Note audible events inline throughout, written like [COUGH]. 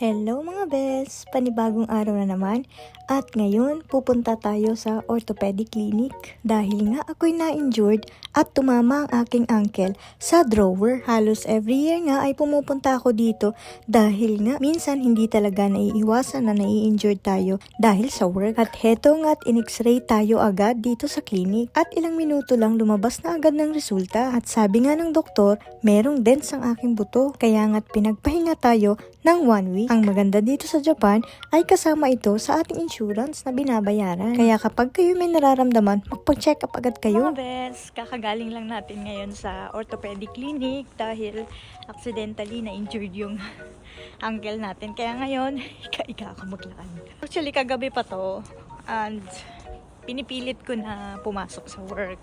Hello mga bes! Panibagong araw na naman at ngayon pupunta tayo sa orthopedic clinic dahil nga ako'y na-injured at tumama ang aking ankle sa drawer. Halos every year nga ay pumupunta ako dito dahil nga minsan hindi talaga naiiwasan na nai-injured tayo dahil sa work. At heto nga at in-x-ray tayo agad dito sa clinic at ilang minuto lang lumabas na agad ng resulta at sabi nga ng doktor merong dents ang aking buto kaya nga't pinagpahinga tayo ng one week. Ang maganda dito sa Japan ay kasama ito sa ating insurance na binabayaran. Kaya kapag kayo may nararamdaman, magpa-check up agad kayo. Mga bes, kakagaling lang natin ngayon sa orthopedic clinic dahil accidentally na-injured yung [LAUGHS] ankle natin. Kaya ngayon, [LAUGHS] ika-ika ako maglakad. Actually, kagabi pa to and pinipilit ko na pumasok sa work.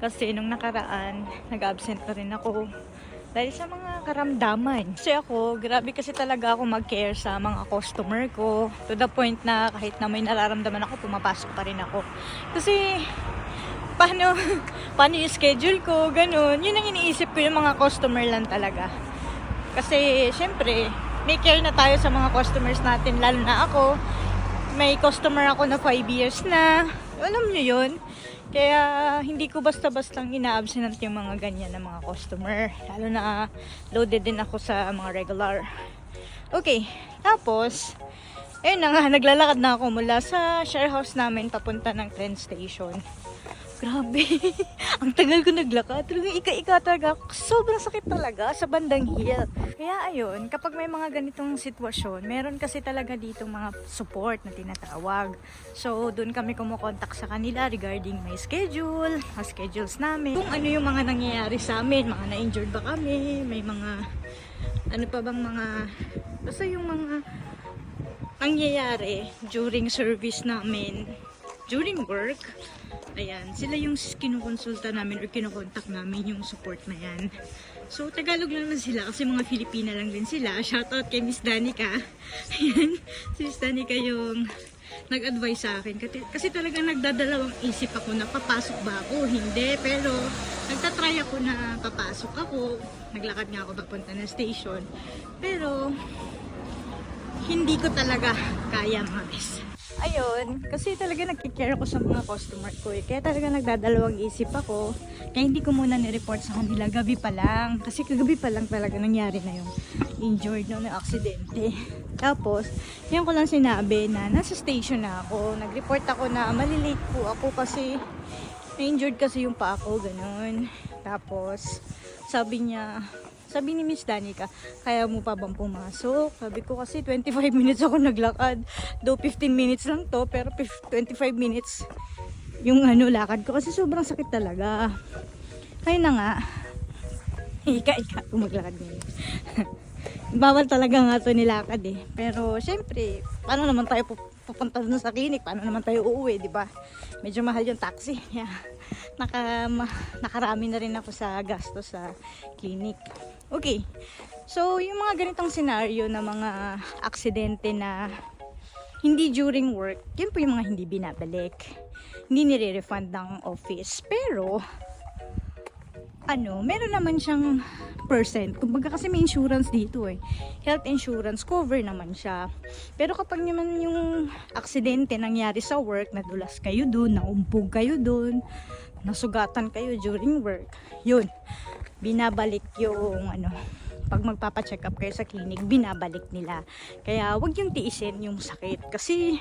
Kasi nung nakaraan, nag-absent na rin ako dahil sa mga karamdaman. Kasi ako, grabe kasi talaga ako mag-care sa mga customer ko. To the point na kahit na may nararamdaman ako, pumapasok pa rin ako. Kasi, paano, [LAUGHS] paano yung schedule ko, ganun. Yun ang iniisip ko yung mga customer lang talaga. Kasi, syempre, may care na tayo sa mga customers natin, lalo na ako. May customer ako na 5 years na. Alam nyo yun? Kaya hindi ko basta-bastang ina-absent yung mga ganyan na mga customer. Lalo na loaded din ako sa mga regular. Okay, tapos, ayun na nga, naglalakad na ako mula sa share house namin papunta ng train station. Grabe, [LAUGHS] ang tagal ko naglakad. Talagang ika-ika talaga. Sobrang sakit talaga sa bandang hill. Kaya ayun, kapag may mga ganitong sitwasyon, meron kasi talaga ditong mga support na tinatawag. So, doon kami kumukontak sa kanila regarding my schedule, mga schedules namin. Kung ano yung mga nangyayari sa amin, mga na-injured ba kami, may mga, ano pa bang mga, basta yung mga nangyayari during service namin, during work. Ayan, sila yung kinukonsulta namin or kinukontak namin yung support na yan. So, Tagalog lang na sila kasi mga Filipina lang din sila. [LAUGHS] Shoutout kay Miss Danica. Ayan, si Miss Danica yung nag-advise sa akin. Kasi, talaga nagdadalawang isip ako na papasok ba ako, hindi. Pero, nagtatry ako na papasok ako. Naglakad nga ako papunta ng station. Pero, hindi ko talaga kaya mga bes. Ayun, kasi talaga nagkikare ako sa mga customer ko eh. Kaya talaga nagdadalawang isip ako. Kaya hindi ko muna nireport sa kanila gabi pa lang. Kasi kagabi pa lang talaga nangyari na yung injured no, na aksidente. Tapos, yan ko lang sinabi na nasa station na ako. Nag-report ako na malilate po ako kasi na-injured kasi yung pa ako, ganun. Tapos, sabi niya, sabi ni Miss Danica, kaya mo pa bang pumasok? Sabi ko kasi 25 minutes ako naglakad. Though 15 minutes lang to, pero 25 minutes yung ano lakad ko kasi sobrang sakit talaga. Kaya na nga, [LAUGHS] ika-ika kung maglakad ngayon. [LAUGHS] Bawal talaga nga to nilakad eh. Pero syempre, paano naman tayo pup- pupunta dun sa clinic? Paano naman tayo uuwi, di ba? Medyo mahal yung taxi. [LAUGHS] Yeah. Naka, ma- nakarami na rin ako sa gastos sa clinic. Okay. So, yung mga ganitong scenario na mga aksidente na hindi during work, yun po yung mga hindi binabalik. Hindi nire-refund ng office. Pero, ano, meron naman siyang percent. Kumbaga kasi may insurance dito eh. Health insurance, cover naman siya. Pero kapag naman yung aksidente nangyari sa work, nadulas kayo dun, naumpog kayo dun, nasugatan kayo during work, yun, binabalik yung ano, pag magpapacheck up kayo sa clinic, binabalik nila. Kaya wag yung tiisin yung sakit. Kasi,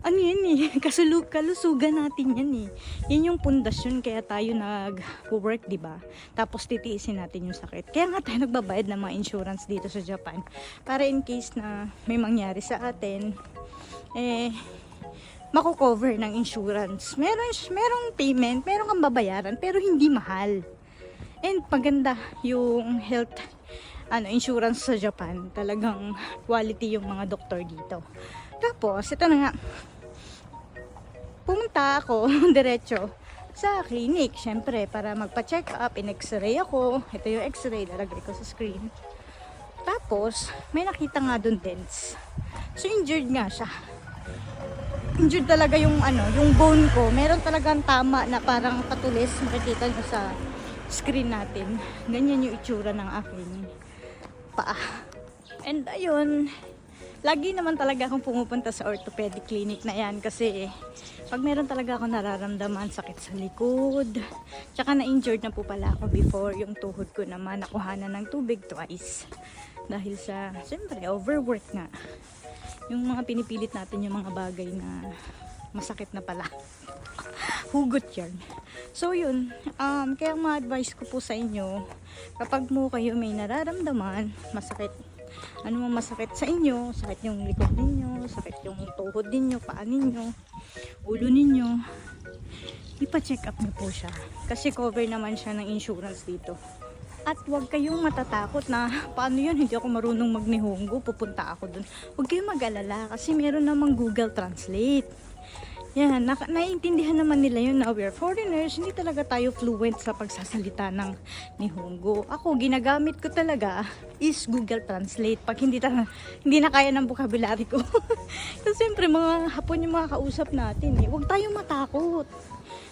ano yan eh, [LAUGHS] kasulug, kalusugan natin yan eh. Yan yung pundasyon kaya tayo nag-work, di ba? Tapos titiisin natin yung sakit. Kaya nga tayo nagbabayad ng mga insurance dito sa Japan. Para in case na may mangyari sa atin, eh, mako-cover ng insurance. Meron, merong payment, meron kang babayaran, pero hindi mahal. And paganda yung health ano insurance sa Japan. Talagang quality yung mga doktor dito. Tapos, ito na nga. Pumunta ako [LAUGHS] diretso sa clinic, syempre, para magpa-check up, in-x-ray ako. Ito yung x-ray, lalagay ko sa screen. Tapos, may nakita nga doon dents. So, injured nga siya. Injured talaga yung ano, yung bone ko. Meron talagang tama na parang patulis. Makikita nyo sa screen natin. Ganyan yung itsura ng aking paa. And ayun, lagi naman talaga akong pumupunta sa orthopedic clinic na yan kasi pag meron talaga ako nararamdaman sakit sa likod, tsaka na-injured na po pala ako before yung tuhod ko naman nakuhanan ng tubig twice. Dahil sa, siyempre, overwork nga. Yung mga pinipilit natin yung mga bagay na masakit na pala. Hugot yan. So yun, um, kaya ma-advise ko po sa inyo, kapag mo kayo may nararamdaman, masakit, ano mo masakit sa inyo, sakit yung likod ninyo, sakit yung tuhod ninyo, paa ninyo, ulo ninyo, ipa-check up niyo po siya. Kasi cover naman siya ng insurance dito. At huwag kayong matatakot na paano yun, hindi ako marunong magnihongo, pupunta ako dun. Huwag kayong mag-alala kasi meron namang Google Translate. Yan, na naiintindihan naman nila yun na we're foreigners, hindi talaga tayo fluent sa pagsasalita ng Nihongo. Ako, ginagamit ko talaga is Google Translate pag hindi, ta- hindi na kaya ng vocabulary ko. [LAUGHS] Kasi siyempre, mga hapon yung mga kausap natin eh. Huwag tayong matakot.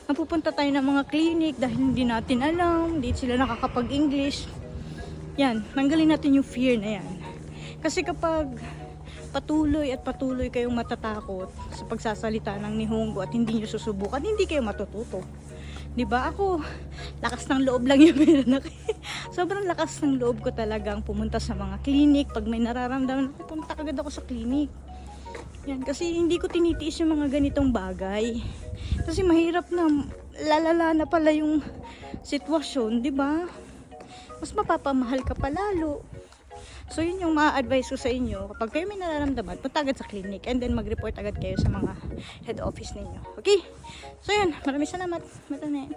Napupunta tayo ng mga clinic dahil hindi natin alam, hindi sila nakakapag-English. Yan, tanggalin natin yung fear na yan. Kasi kapag patuloy at patuloy kayong matatakot sa pagsasalita ng Nihongo at hindi nyo susubukan, hindi kayo matututo. ba? Ako, lakas ng loob lang yung meron ako. [LAUGHS] Sobrang lakas ng loob ko talagang pumunta sa mga clinic. Pag may nararamdaman, pupunta agad ako sa clinic. Yan, kasi hindi ko tinitiis yung mga ganitong bagay. Kasi mahirap na, lalala na pala yung sitwasyon, di ba? Mas mapapamahal ka pa lalo. So yun yung ma-advise ko sa inyo. Kapag kayo may nararamdaman, punta agad sa clinic and then mag-report agad kayo sa mga head office ninyo. Okay? So yun, maraming salamat. Matane.